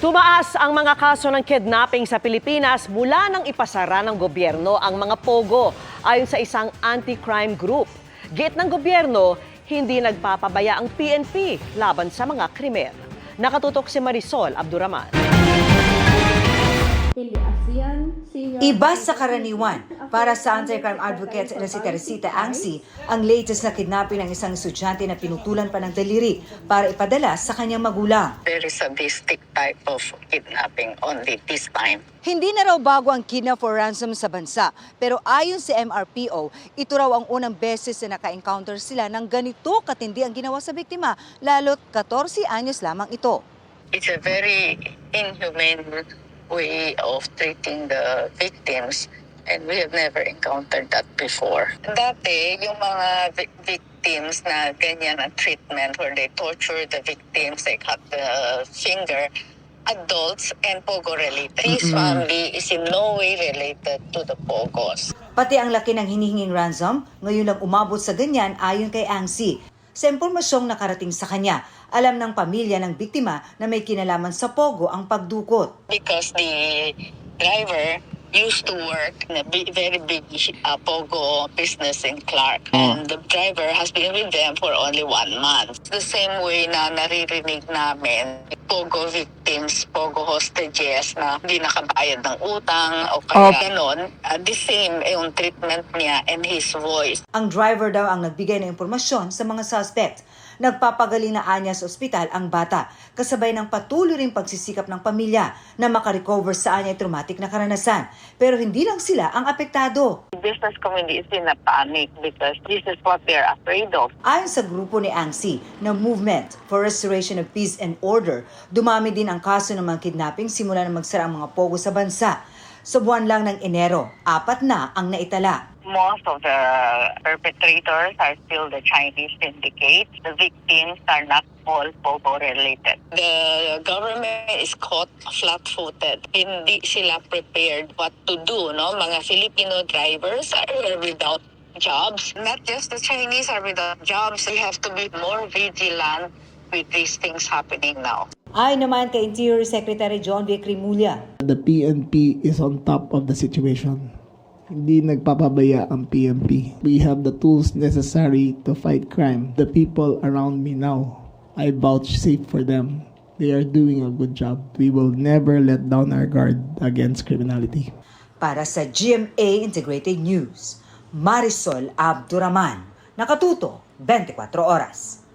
Tumaas ang mga kaso ng kidnapping sa Pilipinas mula nang ipasara ng gobyerno ang mga pogo ayon sa isang anti-crime group. Git ng gobyerno, hindi nagpapabaya ang PNP laban sa mga krimen. Nakatutok si Marisol Abduraman. Iba sa karaniwan, para sa anti-crime advocate na si Teresita Angsi, ang latest na kidnapping ng isang estudyante na pinutulan pa ng daliri para ipadala sa kanyang magulang. very sadistic type of kidnapping only this time. Hindi na raw bago ang kidnap for ransom sa bansa, pero ayon sa MRPO, ito raw ang unang beses na naka-encounter sila ng ganito katindi ang ginawa sa biktima, lalo't 14 anyos lamang ito. It's a very inhumane way of treating the victims and we have never encountered that before. Dati, yung mga vi- victims na ganyan ang treatment where they torture the victims, they cut the finger, adults and pogo related. This family is in no way related to the pogos. Pati ang laki ng hinihinging ransom, ngayon lang umabot sa ganyan ayon kay Angsi. Sa impormasyong nakarating sa kanya, alam ng pamilya ng biktima na may kinalaman sa Pogo ang pagdukot. because the driver used to work in a big, very big uh, Pogo business in Clark. And the driver has been with them for only one month. The same way na naririnig namin, Pogo victims, Pogo hostages na hindi nakabayad ng utang o kaya ganon, uh, the same yung treatment niya and his voice. Ang driver daw ang nagbigay ng impormasyon sa mga suspect. Nagpapagaling na anya sa ospital ang bata, kasabay ng patuloy ring pagsisikap ng pamilya na makarecover sa anya traumatic na karanasan. Pero hindi lang sila ang apektado. Business community is in a panic because this is what they're afraid of. Ayon sa grupo ni ANGSI ng Movement for Restoration of Peace and Order, dumami din ang kaso ng mga kidnapping simula na magsara ang mga pogo sa bansa. Sa buwan lang ng Enero, apat na ang naitala. Most of the perpetrators are still the Chinese syndicate. The victims are not all Pogo related. The government is caught flat-footed. Hindi sila prepared what to do. No, mga Filipino drivers are without jobs. Not just the Chinese are without jobs. We have to be more vigilant with these things happening now. Ay naman kay Interior Secretary John V. Crimulia. The PNP is on top of the situation. Hindi nagpapabaya ang PNP. We have the tools necessary to fight crime. The people around me now, I vouchsafe for them. They are doing a good job. We will never let down our guard against criminality. Para sa GMA Integrated News, Marisol Abduraman. Nakatuto, 24 oras.